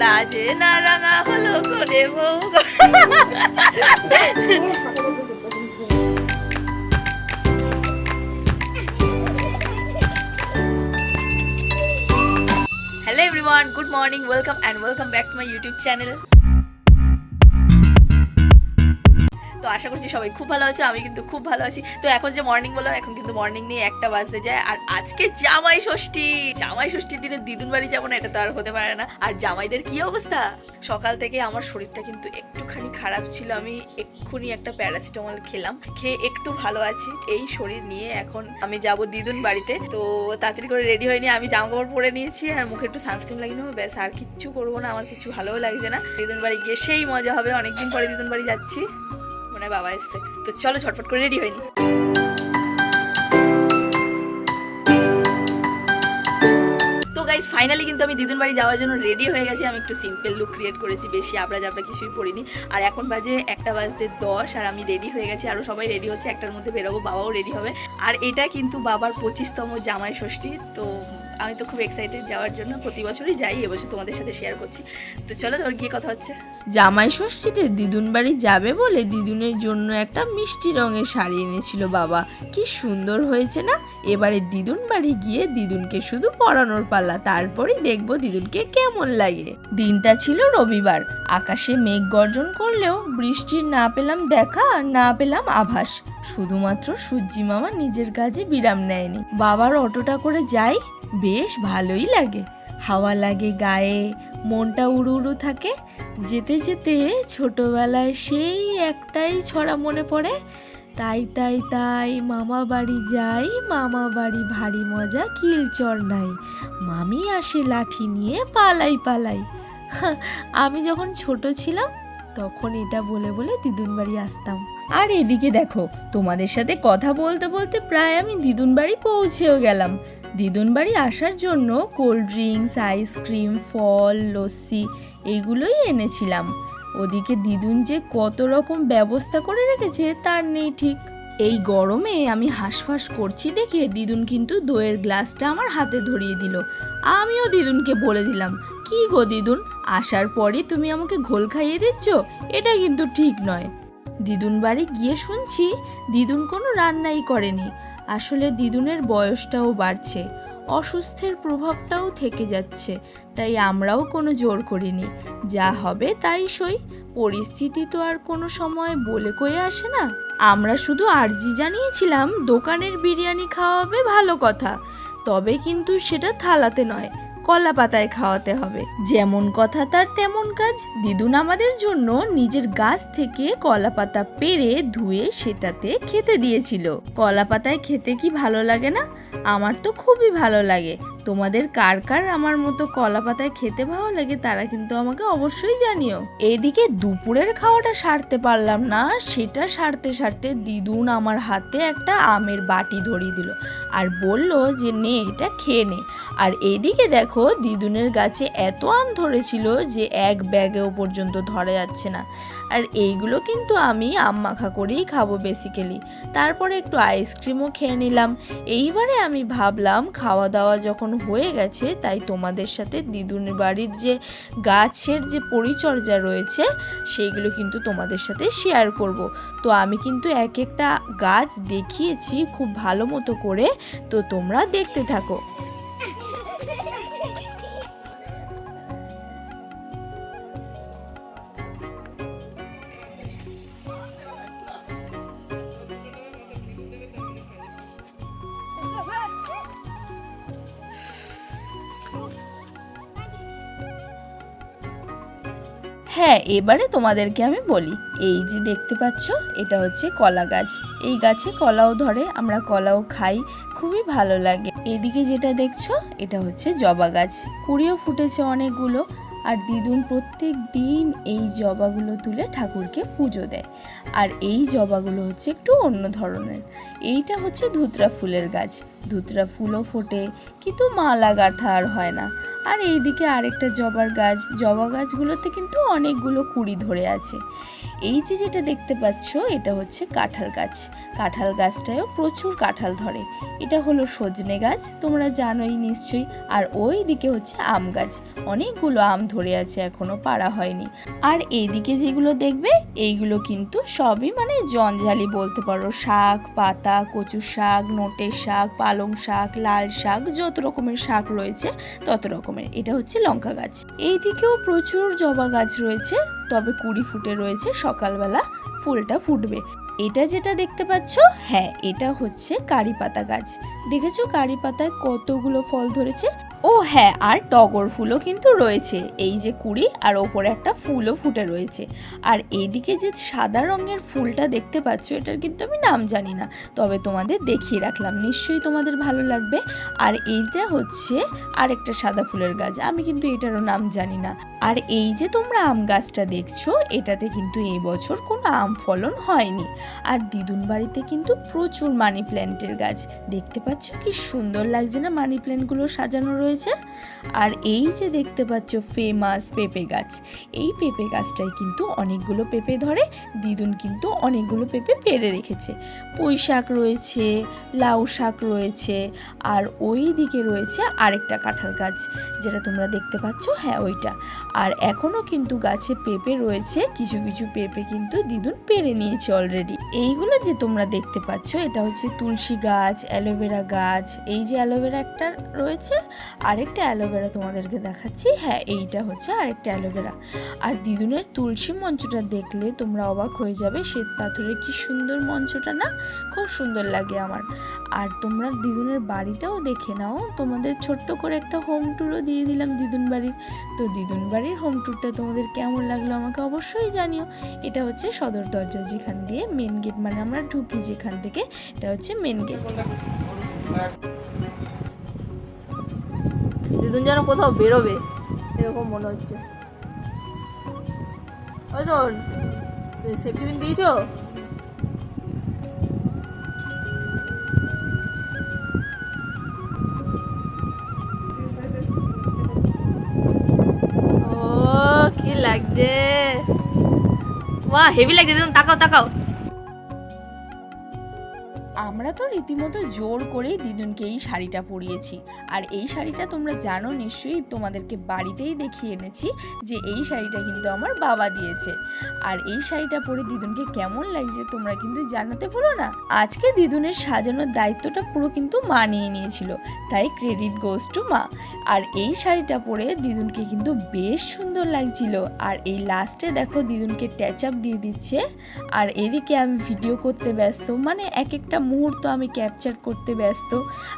লাজে না, রাঙা হলো করে বউ। Hello everyone good morning welcome and welcome back to my YouTube channel তো আশা করছি সবাই খুব ভালো আছে, আমি কিন্তু খুব ভালো আছি। তো এখন যে মর্নিং বললাম, এখন কিন্তু মর্নিং নিয়ে একটা বাজতে যায়। আর আজকে জামাই ষষ্ঠী। জামাই ষষ্ঠীর দিনে দিদুন বাড়ি যাব না, এটা তো আর হতে পারে না। আর জামাইদের কি অবস্থা? সকাল থেকে আমার শরীরটা কিন্তু একটুখানি খারাপ ছিল, আমি এক্ষুনি একটা প্যারাসিটামল খেলাম। খেয়ে একটু ভালো আছি। এই শরীর নিয়ে এখন আমি যাব দিদুন বাড়িতে। তো তাড়াতাড়ি করে রেডি হয়নি, আমি জামা কাপড় পরে নিয়েছি, আর মুখে একটু সানস্ক্রিন লাগিয়ে নেব, ব্যাস, আর কিচ্ছু করব না, আমার কিছু ভালোও লাগছে না। দিদুন বাড়ি গিয়ে সেই মজা হবে, অনেকদিন পরে দিদুন বাড়ি যাচ্ছি। মনে হয় বাবা এসছে। তো চলো ঝটপট করে রেডি হয়নি গাইজ ফাইনালি কিন্তু আমি দিদুন বাড়ি যাওয়ার জন্য রেডি হয়ে গেছি। আমি একটু সিম্পল লুক ক্রিয়েট করেছি, বেশি আবরা জাবরা কিছুই পড়িনি আর এখন বাজে একটা বাজতে দশ, আর আমি রেডি হয়ে গেছি। আরও সবাই রেডি হচ্ছে, একটার মধ্যে বেরোবো, বাবাও রেডি হবে। আর এটা কিন্তু বাবার পঁচিশতম জামাই ষষ্ঠী, তো আমি তো খুব এক্সাইটেড যাওয়ার জন্য। প্রতি বছরই যাই, এবছর তোমাদের সাথে শেয়ার করছি। তো চলো তোর গিয়ে কথা হচ্ছে। জামাই ষষ্ঠীতে দিদুন বাড়ি যাবে বলে দিদুনের জন্য একটা মিষ্টি রঙের শাড়ি এনেছিল বাবা। কি সুন্দর হয়েছে না? এবারে দিদুন বাড়ি গিয়ে দিদুনকে শুধু পরানোর পাল্লা তারপরেই দেখব দিদুনকে কেমন লাগে। দিনটা ছিল রবিবার, আকাশে মেঘ গর্জন করলেও বৃষ্টির না পেলাম দেখা, না পেলাম আভাস। শুধুমাত্র সূর্যি মামা নিজের কাজে বিরাম নেয়নি। বাবার অটোটা করে যাই, বেশ ভালোই লাগে। হাওয়া লাগে গায়ে, মনটা উড়ু উড়ু থাকে। যেতে যেতে ছোটবেলায় সেই একটাই ছড়া মনে পড়ে তাই তাই তাই মামা বাড়ি যাই, মামা বাড়ি ভারী মজা কিলচর নাই। মামি আসে লাঠি নিয়ে, পালাই পালাই। আমি যখন ছোট ছিলাম, তখন এটা বলে বলে দিদুন বাড়ি আসতাম। আর এদিকে দেখো, তোমাদের সাথে কথা বলতে বলতে প্রায় আমি দিদুন বাড়ি পৌঁছেও গেলাম। দিদুন বাড়ি আসার জন্য কোল্ড ড্রিঙ্কস আইসক্রিম ফল, লস্যি এইগুলোই এনেছিলাম। ওদিকে দিদুন যে কত রকম ব্যবস্থা করে রেখেছে তার নেই ঠিক। এই গরমে আমি হাঁসফাঁস করছি দেখে দিদুন কিন্তু দইয়ের গ্লাসটা আমার হাতে ধরিয়ে দিল। আমিও দিদুনকে বলে দিলাম, কি গো দিদুন, আসার পরে তুমি আমাকে ঘোল খাইয়ে দিচ্ছ? এটা কিন্তু ঠিক নয়। দিদুন বাড়ি গিয়ে শুনছি দিদুন কোনো রান্নাই করেনি। আসলে দিদুনের বয়সটাও বাড়ছে, অসুস্থের প্রভাবটাও থেকে যাচ্ছে, তাই আমরাও কোনো জোর করিনি। যা হবে তাই সই, পরিস্থিতি তো আর কোনো সময় বলে কয়ে আসে না। আমরা শুধু আর্জি জানিয়েছিলাম, দোকানের বিরিয়ানি খাওয়াবে ভালো কথা, তবে কিন্তু সেটা থালাতে নয় কলা পাতায় খাওয়াতে হবে। যেমন কথা তার তেমন কাজ। দিদুন আমাদের জন্য নিজের গাছ থেকে কলা পাতা পেরে ধুয়ে সেটাতে খেতে দিয়েছিল। কলা পাতায় খেতে কি ভালো লাগে না? আমার তো খুবই ভালো লাগে। তোমাদের কার কার আমার মতো কলা পাতায় খেতে ভালো লাগে তারা কিন্তু আমাকে অবশ্যই জানিও। এদিকে দুপুরের খাওয়াটা সারতে পারলাম না, সেটা সারতে সারতে দিদুন আমার হাতে একটা আমের বাটি ধরিয়ে দিল আর বলল যে, নে, এটা খেয়ে নে। আর এদিকে দেখো দিদুনের গাছে এত আম ধরেছিল যে, এক ব্যাগেও পর্যন্ত ধরা যাচ্ছে না। আর এইগুলো কিন্তু আমি আম মাখা করেই খাব বেসিক্যালি তারপরে একটু আইসক্রিমও খেয়ে নিলাম। এইবারে আমি ভাবলাম খাওয়া দাওয়া যখন হয়ে গেছে, তাই তোমাদের সাথে দিদুনের বাড়ির যে গাছের যে পরিচর্যা রয়েছে, সেইগুলো কিন্তু তোমাদের সাথে শেয়ার করব। তো আমি কিন্তু এক একটা গাছ দেখিয়েছি খুব ভালো মতো করে, তো তোমরা দেখতে থাকো। হ্যাঁ এবারে তোমাদেরকে আমি বলি। এই যে দেখতে পাচ্ছ, এটা হচ্ছে কলা গাছ। এই গাছে কলাও ধরে, আমরা কলাও খাই, খুবই ভালো লাগে। এদিকে যেটা দেখছ, এটা হচ্ছে জবা গাছ। কুড়িও ফুটেছে অনেকগুলো, আর দিদুন প্রত্যেক দিন এই জবাগুলো তুলে ঠাকুরকে পুজো দেয়। আর এই জবাগুলো হচ্ছে একটু অন্য ধরনের। এইটা হচ্ছে ধুতরা ফুলের গাছ। ধুতরা ফুলও ফোটে, কিন্তু মালা গাঁথা আর হয় না। আর এইদিকে আরেকটা জবার গাছ, জবা গাছগুলোতে কিন্তু অনেকগুলো কুড়ি ধরে আছে। এই যে যেটা দেখতে পাচ্ছ, এটা হচ্ছে কাঁঠাল গাছ। কাঁঠাল গাছটায়ও প্রচুর কাঁঠাল ধরে। এটা হলো সজনে গাছ, তোমরা জানোই নিশ্চয়ই। আর ওই দিকে হচ্ছে আম গাছ। অনেকগুলো আম ধরে আছে এখনও পাড়া হয়নি। আর এইদিকে যেগুলো দেখবে, এইগুলো কিন্তু সবই মানে জঞ্জালি বলতে পারো, শাক, পাতা কচু শাক, নোটের শাক, পালং শাক, লাল শাক, যত রকমের শাক রয়েছে তত রকমের। এটা হচ্ছে লঙ্কা গাছ। এই দিকেও প্রচুর জবা গাছ রয়েছে, তবে কুড়ি ফুটে রয়েছে, সকালবেলা ফুলটা ফুটবে। এটা যেটা দেখতে পাচ্ছ হ্যাঁ এটা হচ্ছে কারি পাতা গাছ। দেখেছ কারি পাতায় কতগুলো ফল ধরেছে? ও হ্যাঁ আর টগর ফুলও কিন্তু রয়েছে। এই যে কুড়ি আর ওপরে একটা ফুলও ফুটে রয়েছে। আর এইদিকে যে সাদা রঙের ফুলটা দেখতে পাচ্ছ, এটার কিন্তু আমি নাম জানি না, তবে তোমাদের দেখিয়ে রাখলাম। নিশ্চয়ই তোমাদের ভালো লাগবে। আর এইটা হচ্ছে আরেকটা সাদা ফুলের গাছ, আমি কিন্তু এটারও নাম জানি না। আর এই যে তোমরা আম গাছটা দেখছ, এটাতে কিন্তু এই বছর কোনো আম ফলন হয়নি। আর দিদুন বাড়িতে কিন্তু প্রচুর মানি প্ল্যান্টের গাছ। দেখতে পাচ্ছ কি সুন্দর লাগছে না মানি প্ল্যান্টগুলো সাজানো রয়েছে আর এই যে দেখতে পাচ্ছ ফেমাস পেঁপে গাছ, এই পেঁপে গাছটায় কিন্তু অনেকগুলো পেঁপে ধরে দিদুন কিন্তু অনেকগুলো পেঁপে পেরে রেখেছে। পুঁই শাক রয়েছে, লাউ শাক রয়েছে, আর ওই দিকে রয়েছে আরেকটা কাঁঠাল গাছ, যেটা তোমরা দেখতে পাচ্ছ হ্যাঁ ওইটা। আর এখনও কিন্তু গাছে পেঁপে রয়েছে, কিছু কিছু পেঁপে কিন্তু দিদুন পেরে নিয়েছে অলরেডি এইগুলো যে তোমরা দেখতে পাচ্ছ, এটা হচ্ছে তুলসী গাছ অ্যালোভেরা গাছ, এই যে অ্যালোভেরা একটা রয়েছে আরেকটা অ্যালোভেরা তোমাদেরকে দেখাচ্ছি। হ্যাঁ এইটা হচ্ছে আরেকটা অ্যালোভেরা। আর দিদুনের তুলসী মঞ্চটা দেখলে তোমরা অবাক হয়ে যাবে শ্বেত পাথরের কি সুন্দর মঞ্চটা না? খুব সুন্দর লাগে আমার। আর তোমরা দিদুনের বাড়িটাও দেখে নাও। তোমাদের ছোট্ট করে একটা হোম ট্যুরও দিয়ে দিলাম দিদুন বাড়ির। তো দিদুন বাড়ির হোম ট্যুরটা তোমাদের কেমন লাগল আমাকে অবশ্যই জানিও। এটা হচ্ছে সদর দরজা যেখান দিয়ে মেন গেট মানে আমরা ঢুকি যেখান থেকে। এটা হচ্ছে মেন গেট দিদুন যেন কোথাও বেরোবে, এরকম মনে হচ্ছে। ওই তো সেফটি পিন দিয়েছ? ও, কি লাগছে? বাহ হেভি লাগছে তাকাও তাকাও। আমরা তো রীতিমতো জোর করেই দিদুনকে এই শাড়িটা পরিয়েছি। আর এই শাড়িটা তোমরা জানো নিশ্চয়ই, তোমাদেরকে বাড়িতেই দেখিয়ে এনেছি যে এই শাড়িটা কিন্তু আমার বাবা দিয়েছে। আর এই শাড়িটা পরে দিদুনকে কেমন লাগছে তোমরা কিন্তু জানাতে ভুলো না। আজকে দিদুনের সাজানোর দায়িত্বটা পুরো কিন্তু মা নিয়ে নিয়েছিল, তাই ক্রেডিট গোস টু মা। আর এই শাড়িটা পরে দিদুনকে কিন্তু বেশ সুন্দর লাগছিল। আর এই লাস্টে দেখো দিদুনকে ট্যাচ আপ দিয়ে দিচ্ছে। আর এদিকে আমি ভিডিও করতে ব্যস্ত মানে এক একটা মুহূর্ত আমি ক্যাপচার করতে ব্যস্ত।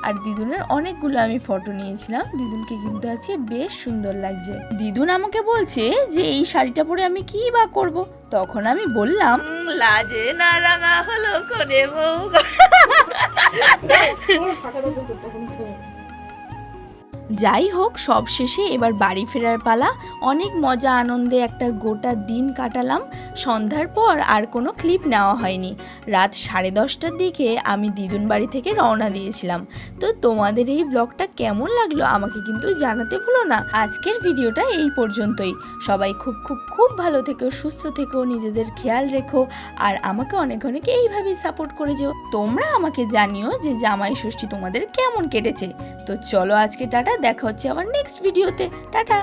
আর দিদুনের অনেকগুলো আমি ফটো নিয়েছিলাম। দিদুনকে কিন্তু আজকে বেশ সুন্দর লাগছে। দিদুন আমাকে বলছে যে, এই শাড়িটা পরে আমি কি বা করব? তখন আমি বললাম লাজে না রাঙা হলো করে বউ যাই হোক, সব শেষে এবার বাড়ি ফেরার পালা। অনেক মজা, আনন্দে একটা গোটা দিন কাটালাম। সন্ধ্যার পর আর কোনো ক্লিপ নেওয়া হয়নি। রাত সাড়ে দশটার দিকে আমি দিদুন বাড়ি থেকে রওনা দিয়েছিলাম। তো তোমাদের এই ব্লগটা কেমন লাগল আমাকে কিন্তু জানাতে ভুলো না। আজকের ভিডিওটা এই পর্যন্তই। সবাই খুব খুব খুব ভালো থেকো, সুস্থ থেকো, নিজেদের খেয়াল রেখো। আর আমাকে অনেক অনেক এইভাবেই সাপোর্ট করে যেও। তোমরা আমাকে জানিও যে জামাই ষষ্ঠী তোমাদের কেমন কেটেছে। তো চলো আজকে টাটা দেখা হচ্ছে আমার নেক্সট ভিডিওতে টাটা!